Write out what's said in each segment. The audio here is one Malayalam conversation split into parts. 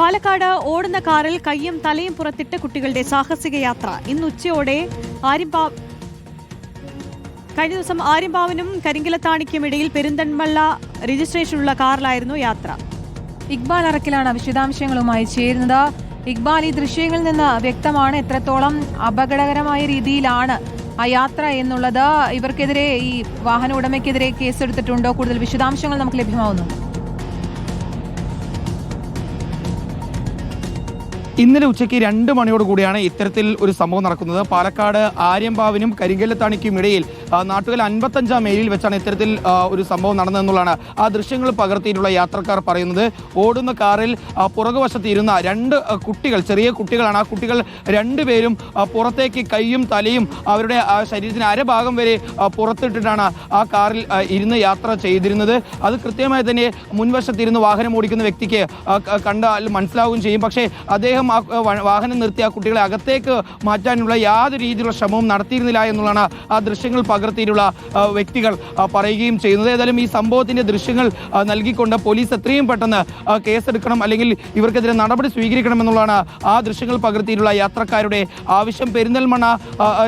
പാലക്കാട് ഓടുന്ന കാറിൽ കയ്യും തലയും പുറത്തിട്ട് കുട്ടികളുടെ സാഹസിക യാത്ര ഇന്ന് ഉച്ചയോടെ ആര്യമ്പാ കഴിഞ്ഞ ദിവസം ആര്യമ്പാവിനും കരിങ്കിലത്താണിക്കും ഇടയിൽ പെരിന്തൺമള്ള രജിസ്ട്രേഷനുള്ള കാറിലായിരുന്നു യാത്ര. ഇക്ബാൽ അറക്കിലാണ് വിശദാംശങ്ങളുമായി ചേരുന്നത്. ഇക്ബാൽ ഈ ദൃശ്യങ്ങളിൽ നിന്ന് വ്യക്തമാണ് എത്രത്തോളം അപകടകരമായ രീതിയിലാണ് ആ യാത്ര എന്നുള്ളത്. ഇവർക്കെതിരെ ഈ വാഹന ഉടമയ്ക്കെതിരെ കേസെടുത്തിട്ടുണ്ടോ? കൂടുതൽ വിശദാംശങ്ങൾ നമുക്ക് ലഭ്യമാവുന്നു ഇന്നലെ ഉച്ചയ്ക്ക് രണ്ട് മണിയോട് കൂടിയാണ് ഇത്തരത്തിൽ ഒരു സംഭവം നടക്കുന്നത്. പാലക്കാട് ആര്യമ്പാവിനും കരിങ്കല്ലത്താണിക്കും ഇടയിൽ നാട്ടുകാർ അൻപത്തഞ്ചാം മേലിൽ വെച്ചാണ് ഇത്തരത്തിൽ ഒരു സംഭവം നടന്നതെന്നുള്ളതാണ് ആ ദൃശ്യങ്ങൾ പകർത്തിയിട്ടുള്ള യാത്രക്കാർ പറയുന്നത്. ഓടുന്ന കാറിൽ പുറകുവശത്തിരുന്ന രണ്ട് കുട്ടികൾ ചെറിയ കുട്ടികളാണ്. ആ കുട്ടികൾ രണ്ടുപേരും പുറത്തേക്ക് കൈയും തലയും അവരുടെ ശരീരത്തിന് അരഭാഗം വരെ പുറത്തിട്ടിട്ടാണ് ആ കാറിൽ ഇരുന്ന് യാത്ര ചെയ്തിരുന്നത്. അത് കൃത്യമായി തന്നെ മുൻവശത്തിരുന്ന് വാഹനം ഓടിക്കുന്ന വ്യക്തിക്ക് കണ്ടാൽ മനസ്സിലാവുകയും ചെയ്യും. പക്ഷേ അദ്ദേഹം വാഹനം നിർത്തി ആ കുട്ടികളെ അകത്തേക്ക് മാറ്റാനുള്ള യാതൊരു രീതിയിലുള്ള ശ്രമവും നടത്തിയിരുന്നില്ല എന്നുള്ളതാണ് ആ ദൃശ്യങ്ങൾ പകർത്തിയിട്ടുള്ള വ്യക്തികൾ പറയുകയും ചെയ്യുന്നത്. ഏതായാലും ഈ സംഭവത്തിന്റെ ദൃശ്യങ്ങൾ നൽകിക്കൊണ്ട് പോലീസ് എത്രയും പെട്ടെന്ന് കേസെടുക്കണം അല്ലെങ്കിൽ ഇവർക്കെതിരെ നടപടി സ്വീകരിക്കണം എന്നുള്ളതാണ് ആ ദൃശ്യങ്ങൾ പകർത്തിയിട്ടുള്ള യാത്രക്കാരുടെ ആവശ്യം. പെരിന്തൽമണ്ണ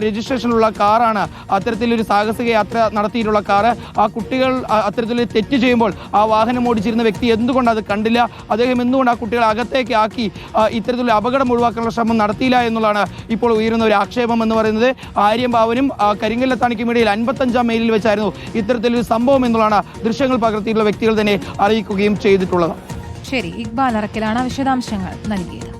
രജിസ്ട്രേഷനുള്ള കാറാണ് അത്തരത്തിലൊരു സാഹസിക യാത്ര നടത്തിയിട്ടുള്ള കാറ്. ആ കുട്ടികൾ അത്തരത്തിൽ തെറ്റ് ചെയ്യുമ്പോൾ ആ വാഹനം ഓടിച്ചിരുന്ന വ്യക്തി എന്തുകൊണ്ട് അത് കണ്ടില്ല? അദ്ദേഹം എന്തുകൊണ്ട് ആ കുട്ടികളെ അകത്തേക്ക് ആക്കി ആ, ഇത്തരത്തിലുള്ള അപകടം ഒഴിവാക്കാനുള്ള ശ്രമം നടത്തിയില്ല എന്നുള്ളതാണ് ഇപ്പോൾ ഉയരുന്ന ഒരു ആക്ഷേപം എന്ന് പറയുന്നത്. ആര്യമ്പാവനും കരിങ്കല്ലത്താണിക്കും ഇടയിൽ അൻപത്തഞ്ചാം മെയിലിൽ വെച്ചായിരുന്നു ഇത്തരത്തിലൊരു സംഭവം എന്നുള്ളതാണ് ദൃശ്യങ്ങൾ പകർത്തിയിട്ടുള്ള വ്യക്തികൾ തന്നെ അറിയിക്കുകയും ചെയ്തിട്ടുള്ളത്. ശരി ഇക്ബാൽ അറക്കിലാണ് വിശദാംശങ്ങൾ നൽകിയത്.